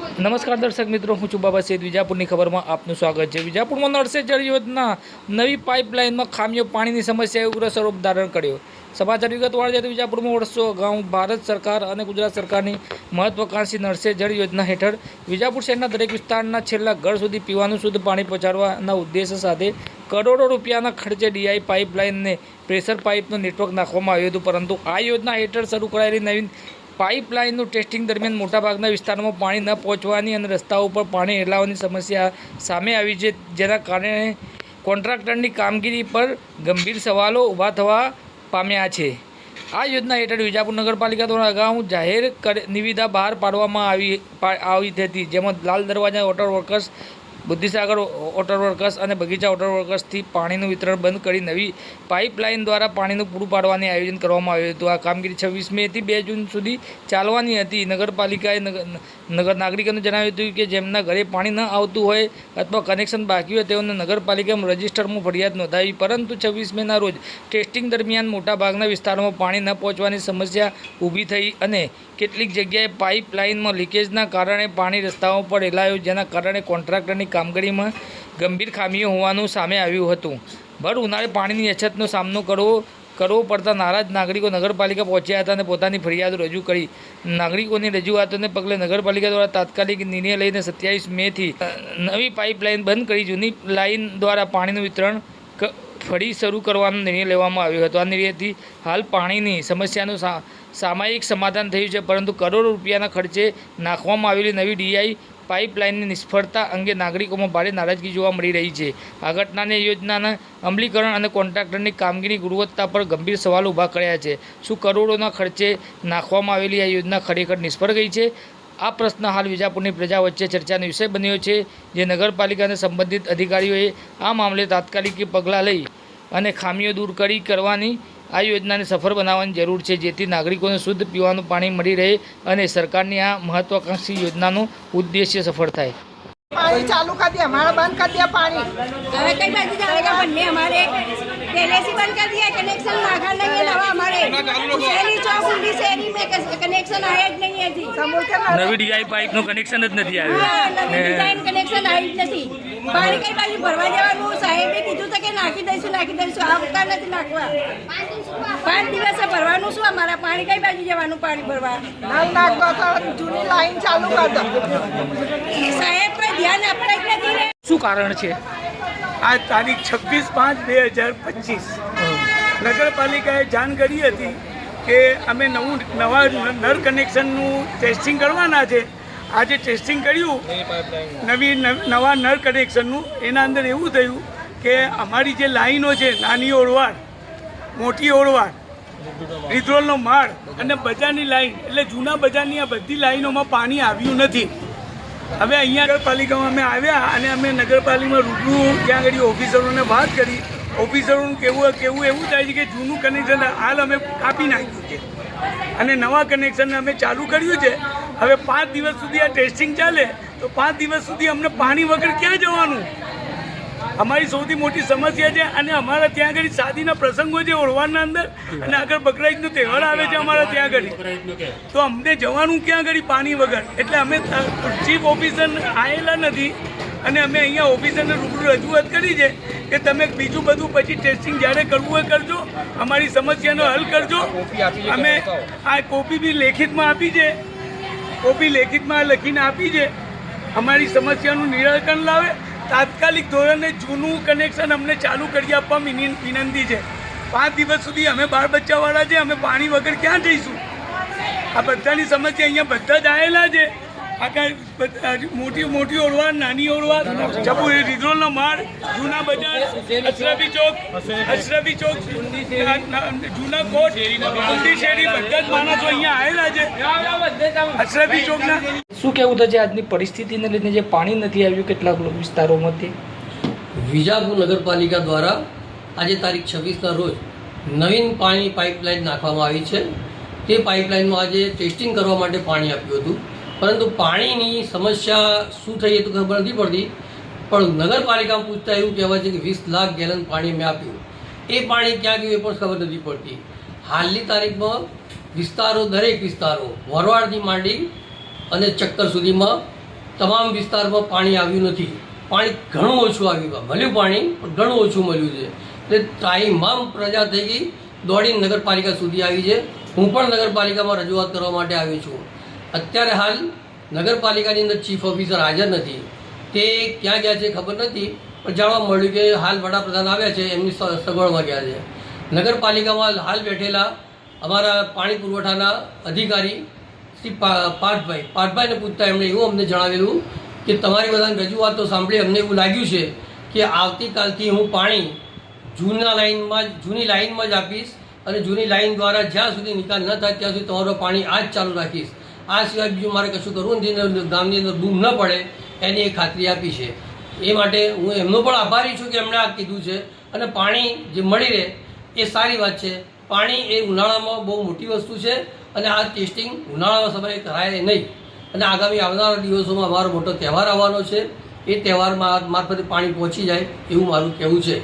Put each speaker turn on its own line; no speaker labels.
નમસ્કાર દર્શક મિત્રો, હું છું બાબા સૈદ વિજાપુરની ખબરમાં આપનું સ્વાગત છે. વિજાપુરમાં નળસે જળ યોજના નવી પાઇપલાઇનમાં ખામીઓ, પાણીની સમસ્યાએ ઉગ્ર સ્વરૂપ ધારણ કર્યો. સમાચાર વિગતવાર તો વિજાપુરમાં વર્ષો અગાઉ ભારત સરકાર અને ગુજરાત સરકારની મહત્વાકાંક્ષી નળસે જળ યોજના હેઠળ વિજાપુર શહેરના દરેક વિસ્તારના છેલ્લા ઘર સુધી પીવાનું શુદ્ધ પાણી પહોંચાડવાના ઉદ્દેશ સાથે કરોડો રૂપિયાના ખર્ચે ડીઆઈ પાઇપલાઇનને પ્રેશર પાઇપનું નેટવર્ક નાખવામાં આવ્યું હતું. પરંતુ આ યોજના હેઠળ શરૂ કરાયેલી નવીન પાઇપલાઇનનું ટેસ્ટિંગ દરમિયાન મોટાભાગના વિસ્તારોમાં પાણી ન પહોંચવાની અને રસ્તાઓ ઉપર પાણી હેલાવાની સમસ્યા સામે આવી છે, જેના કારણે કોન્ટ્રાક્ટરની કામગીરી પર ગંભીર સવાલો ઊભા થવા પામ્યા છે. આ યોજના હેઠળ વિજાપુર નગરપાલિકા દ્વારા અગાઉ જાહેર નિવિદા બહાર પાડવામાં આવી આવી હતી, જેમાં Lal Darwaja, water workers Buddhisagar water workers અને બગીચા વોટર વર્કર્સથી પાણીનું વિતરણ બંધ કરી નવી પાઇપલાઇન દ્વારા પાણીનું પૂરું પાડવાની આયોજન કરવામાં આવ્યું હતું. આ કામગીરી છવ્વીસ મેથી બે જૂન સુધી ચાલવાની હતી. નગરપાલિકાએ નગર નગર નાગરિકોને જણાવ્યું હતું કે જેમના ઘરે પાણી ન આવતું હોય અથવા કનેક્શન બાકી હોય તેઓને નગરપાલિકામાં રજિસ્ટરમાં ફરિયાદ નોંધાવી. પરંતુ છવ્વીસ મેના રોજ ટેસ્ટિંગ દરમિયાન મોટાભાગના વિસ્તારોમાં પાણી ન પહોંચવાની સમસ્યા ઊભી થઈ અને કેટલીક જગ્યાએ પાઇપલાઇનમાં લીકેજના કારણે પાણી રસ્તાઓ પર રેલાયું જેના કારણે કોન્ટ્રાક્ટરની કામગીરીમાં ગંભીર ખામીઓ હોવાનું સામે આવ્યું હતું. ભર ઉનાળે પાણીની અછતનો સામનો કરવો કરવો પડતા નારાજ નાગરિકો નગરપાલિકા પહોંચ્યા હતા અને પોતાની ફરિયાદ રજૂ કરી. નાગરિકોની રજૂઆતોને પગલે નગરપાલિકા દ્વારા તાત્કાલિક નિર્ણય લઈને સત્યાવીસ મેથી નવી પાઇપલાઇન બંધ કરી. જૂની લાઇન દ્વારા પાણીનું વિતરણ ફરી શરૂ કરવાનો નિર્ણય લેવામાં આવ્યો હતો. આ નિર્ણયથી હાલ પાણીની સમસ્યાનું સામાયિક સમાધાન થયું છે, પરંતુ કરોડો રૂપિયાના ખર્ચે નાખવામાં આવેલી નવી ડીઆઈ પાઇપલાઇનની નિષ્ફળતા અંગે નાગરિકોમાં ભારે નારાજગી જોવા મળી રહી છે. આ ઘટનાને યોજનાના અમલીકરણ અને કોન્ટ્રાક્ટરની કામગીરી ગુણવત્તા પર ગંભીર સવાલ ઊભા કર્યા છે. શું કરોડોના ખર્ચે નાખવામાં આવેલી આ યોજના ખરેખર નિષ્ફળ ગઈ છે? આ પ્રશ્ન હાલ વિજાપુરની પ્રજા વચ્ચે ચર્ચાનો વિષય બન્યો છે, જે નગરપાલિકા અને સંબંધિત અધિકારીઓએ આ મામલે તાત્કાલિક પગલાં લઈ અને ખામીઓ દૂર કરી કરવાની આ યોજનાને સફળ બનાવવાની જરૂર છે, જેથી નાગરિકોને શુદ્ધ પીવાનું પાણી મળી રહે અને સરકારની આ મહત્વાકાંક્ષી યોજનાનો ઉદ્દેશ્ય સફળ થાય.
पानी चालू कर दिया हमारा बंद कर दिया पानी
હવે કઈ બાજુ જાણેગા બંને हमारे पहले से बंद कर दिया कनेक्शन नागर नहीं है नवा हमारे शहरी चौक उंडी शहरी में कनेक्शन आया જ નહીં હજી
समुद्र के
નવી ડીઆઈ પાઇપનું કનેક્શન જ નથી
હા,
આવ્યું
નવી ડિઝાઇન કનેક્શન આવી જ નથી પાણી કઈ બાજુ ભરવા જવાનું સાહેબે કીધું તો કે નાખી દઈશું નાખી દઈશું આવતા નથી નાખવા પાંચ દિવસે ભરવાનું શું અમારા પાણી કઈ બાજુ જવાનું પાણી ભરવા
नल नाक दो तो जूनी लाइन चालू कर दो
સાહેબ
શું કારણ છે?
આ તારીખ છવ્વીસ પાંચ બે હજાર પચીસ. નગરપાલિકાએ જાણ કરી હતી કે અમે નવું નવા નળ કનેક્શનનું ટેસ્ટિંગ કરવાના છે. આજે ટેસ્ટિંગ કર્યું. નવી નવ- નવા નળ કનેક્શનનું. એના અંદર એવું થયું કે અમારી જે લાઈનો છે નાની ઓળવાડ મોટી ઓળવાડ રિધ્રોલનો માળ અને બજારની લાઈન એટલે જૂના બજારની આ બધી લાઈનોમાં પાણી આવ્યું નથી. હવે અહીંયા નગરપાલિકામાં અમે આવ્યા અને અમે નગરપાલિકામાં રૂબરૂ ત્યાં આગળ ઓફિસરોને વાત કરી. ઓફિસરોનું કેવું કેવું એવું થાય છે કે જૂનું કનેક્શન હાલ અમે કાપી નાખ્યું છે. અને નવા કનેક્શન અમે ચાલુ કર્યું છે. હવે પાંચ દિવસ સુધી આ ટેસ્ટિંગ ચાલે. તો પાંચ દિવસ સુધી અમને પાણી વગર ક્યાં જવાનું? અમારી સૌથી મોટી સમસ્યા છે અને અમારા ત્યાં આગળ શાદીના પ્રસંગો છે ઓળવાના અંદર અને આગળ બકરાઈદનો તહેવાર આવે છે અમારા ત્યાં આગળ. તો અમને જવાનું ક્યાં આગળ પાણી વગર? એટલે અમે ચીફ ઓફિસર આવેલા નથી અને અમે અહીંયા ઓફિસરને રૂબરૂ રજૂઆત કરી છે કે તમે બીજું બધું પછી ટેસ્ટિંગ જ્યારે કરવું હોય કરજો અમારી સમસ્યાનો હલ કરજો. અમે આ કોપી બી લેખિતમાં આપી છે. કોપી લેખિતમાં લખીને આપી છે. અમારી સમસ્યાનું નિરાકરણ લાવે તાત્કાલિક ધોરણે જૂનું કનેક્શન અમને ચાલુ કરી આપવા વિનંતી છે. પાંચ દિવસ સુધી અમે બાળ બચ્ચાવાળા છે, અમે પાણી વગર ક્યાં જઈશું? આ બધાની સમસ્યા અહીંયા બધા જ આવેલા છે. આખા મોટી મોટી ઓળવાડ, નાની ઓળવા જબુ રિઝોલનો માળ, જૂના બજાર, અશરફી ચોક અશરફી ચોક જૂના કોટ શેરી, બધા જ માણસો અહીંયા આવેલા છે. અશરફી ચોકના
શું કહેવું થશે આજની પરિસ્થિતિને લઈને જે પાણી નથી આવ્યું કેટલાક વિસ્તારોમાંથી?
વિજાપુર નગરપાલિકા દ્વારા આજે તારીખ છવ્વીસના રોજ નવીન પાણી પાઇપલાઇન નાખવામાં આવી છે. તે પાઇપલાઇનમાં આજે ટેસ્ટિંગ કરવા માટે પાણી આપ્યું હતું. પરંતુ પાણીની સમસ્યા શું થઈ એ તો ખબર નથી પડતી. પણ નગરપાલિકામાં પૂછતા એવું કહેવાય છે કે વીસ લાખ ગેલન પાણી મેં આપ્યું. એ પાણી ક્યાં ગયું એ પણ ખબર નથી પડતી. હાલની તારીખમાં વિસ્તારો, દરેક વિસ્તારો વરવાડથી માંડી અને ચક્કર સુધીમાં તમામ વિસ્તારમાં પાણી આવ્યું નથી. પાણી ઘણું ઓછું આવ્યું મળ્યું પાણી, પણ ઘણું ઓછું મળ્યું છે. એટલે તમામ પ્રજા થઈ ગઈ. દોડીને નગરપાલિકા સુધી આવી છે. હું પણ નગરપાલિકામાં રજૂઆત કરવા માટે આવ્યો છું. અત્યારે હાલ નગરપાલિકાની અંદર ચીફ ઓફિસર હાજર નથી. તે ક્યાં ગયા છે ખબર નથી, પણ જાણવા મળ્યું કે હાલ વડાપ્રધાન આવ્યા છે, એમની સગવડમાં ગયા છે. નગરપાલિકામાં હાલ બેઠેલા અમારા પાણી પુરવઠાના અધિકારી શ્રી પા- પાર્થભાઈ. પાર્થભાઈને પૂછતા એમણે એવું અમને જણાવેલું કે તમારી બધાની રજૂઆતો સાંભળી અમને એવું લાગ્યું છે કે આવતીકાલથી હું પાણી જૂના લાઇનમાં જૂની લાઇનમાં જ આપીશ અને જૂની લાઇન દ્વારા જ્યાં સુધી નિકાલ ન થાય ત્યાં સુધી તમારો પાણી આ જ ચાલુ રાખીશ. આ સિવાય બીજું મારે કશું કરવું નથી ગામની અંદર બૂમ ન પડે, એની એ ખાતરી આપી છે. એ માટે હું એમનો પણ આભારી છું કે એમણે આ કીધું છે. અને પાણી જે મળી રહે, એ સારી વાત છે. પાણી એ ઉનાળામાં બહુ મોટી વસ્તુ છે. અને આ ટેસ્ટિંગ ઉનાળાના સમયે કરાય નહીં. અને આગામી આવનારા દિવસોમાં અમારો મોટો તહેવાર આવવાનો છે. એ તહેવારમાં મારફતે પાણી પહોંચી જાય એવું મારું કહેવું છે.